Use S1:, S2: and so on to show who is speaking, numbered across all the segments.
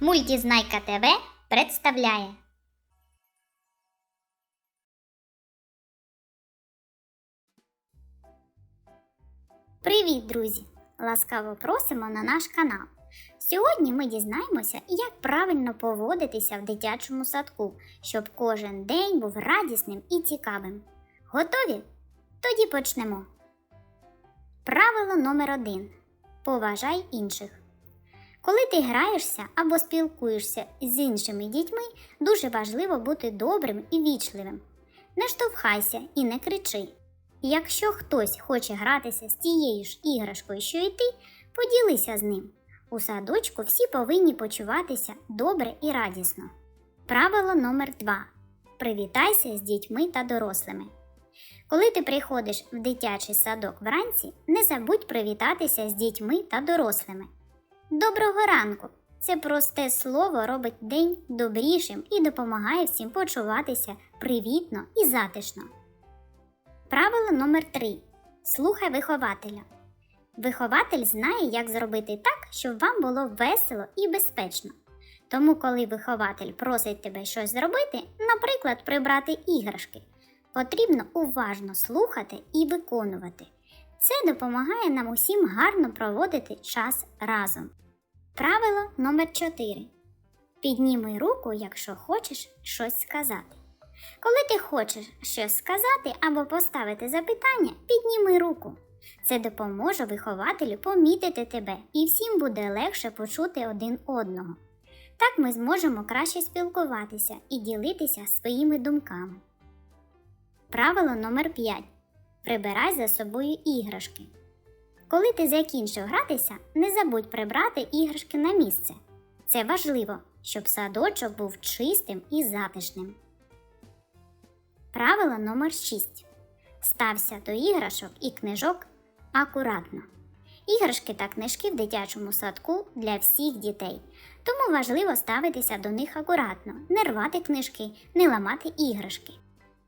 S1: Мультізнайка ТВ представляє. Привіт, друзі! Ласкаво просимо на наш канал. Сьогодні ми дізнаємося, як правильно поводитися в дитячому садку, щоб кожен день був радісним і цікавим. Готові? Тоді почнемо. Правило номер один. Поважай інших. Коли ти граєшся або спілкуєшся з іншими дітьми, дуже важливо бути добрим і вічливим. Не штовхайся і не кричи. Якщо хтось хоче гратися з тією ж іграшкою, що і ти, поділися з ним. У садочку всі повинні почуватися добре і радісно. Правило номер 2 Привітайся з дітьми та дорослими. Коли ти приходиш в дитячий садок вранці, не забудь привітатися з дітьми та дорослими. Доброго ранку! Це просте слово робить день добрішим і допомагає всім почуватися привітно і затишно. Правило номер 3 Слухай вихователя. Вихователь знає, як зробити так, щоб вам було весело і безпечно. Тому, коли вихователь просить тебе щось зробити, наприклад, прибрати іграшки, потрібно уважно слухати і виконувати. Це допомагає нам усім гарно проводити час разом. Правило номер 4 Підніми руку, якщо хочеш щось сказати. Коли ти хочеш щось сказати або поставити запитання, підніми руку. Це допоможе вихователю помітити тебе і всім буде легше почути один одного. Так ми зможемо краще спілкуватися і ділитися своїми думками. Правило номер 5 Прибирай за собою іграшки. Коли ти закінчив гратися, не забудь прибрати іграшки на місце. Це важливо, щоб садочок був чистим і затишним. Правило номер 6 Стався до іграшок і книжок акуратно. Іграшки та книжки в дитячому садку для всіх дітей, тому важливо ставитися до них акуратно, не рвати книжки, не ламати іграшки.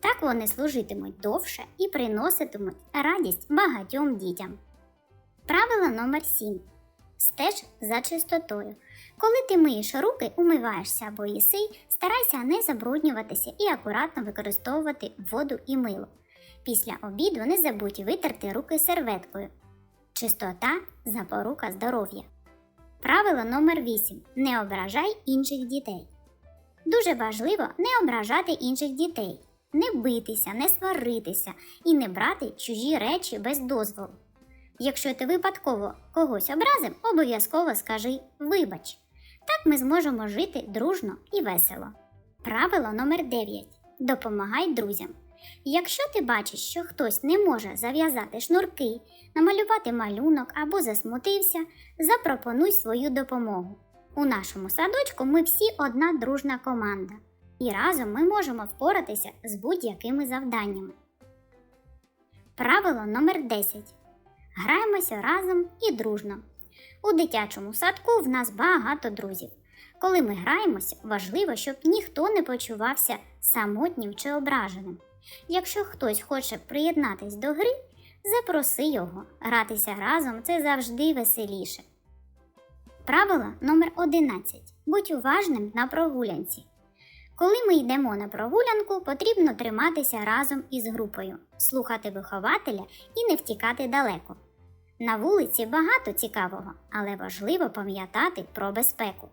S1: Так вони служитимуть довше і приноситимуть радість багатьом дітям. Правило номер 7 Стеж за чистотою. Коли ти миєш руки, умиваєшся або їси, старайся не забруднюватися і акуратно використовувати воду і мило. Після обіду не забудь витерти руки серветкою. Чистота запорука здоров'я. Правило номер 8 Не ображай інших дітей. Дуже важливо не ображати інших дітей, не битися, не сваритися і не брати чужі речі без дозволу. Якщо ти випадково когось образив, обов'язково скажи вибач. Так ми зможемо жити дружно і весело. Правило номер 9 Допомагай друзям. Якщо ти бачиш, що хтось не може зав'язати шнурки, намалювати малюнок або засмутився, запропонуй свою допомогу. У нашому садочку ми всі одна дружна команда, і разом ми можемо впоратися з будь-якими завданнями. Правило номер 10 Граємося разом і дружно. У дитячому садку в нас багато друзів. Коли ми граємося, важливо, щоб ніхто не почувався самотнім чи ображеним. Якщо хтось хоче приєднатись до гри, запроси його. Гратися разом це завжди веселіше. Правило номер 11 Будь уважним на прогулянці. Коли ми йдемо на прогулянку, потрібно триматися разом із групою, слухати вихователя і не втікати далеко. На вулиці багато цікавого, але важливо пам'ятати про безпеку.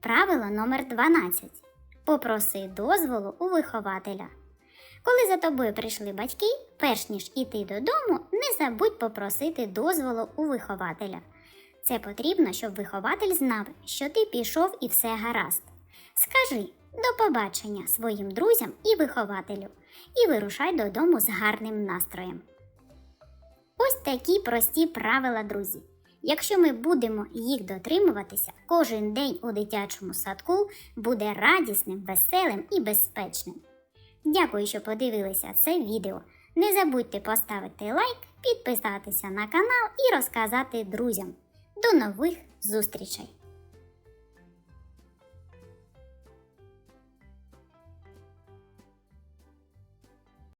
S1: Правило номер 12 Попроси дозволу у вихователя. Коли за тобою прийшли батьки, перш ніж іти додому, не забудь попросити дозволу у вихователя. Це потрібно, щоб вихователь знав, що ти пішов і все гаразд. Скажи до побачення своїм друзям і вихователю, і вирушай додому з гарним настроєм. Ось такі прості правила, друзі. Якщо ми будемо їх дотримуватися, кожен день у дитячому садку буде радісним, веселим і безпечним. Дякую, що подивилися це відео. Не забудьте поставити лайк, підписатися на канал і розказати друзям. До нових зустрічей!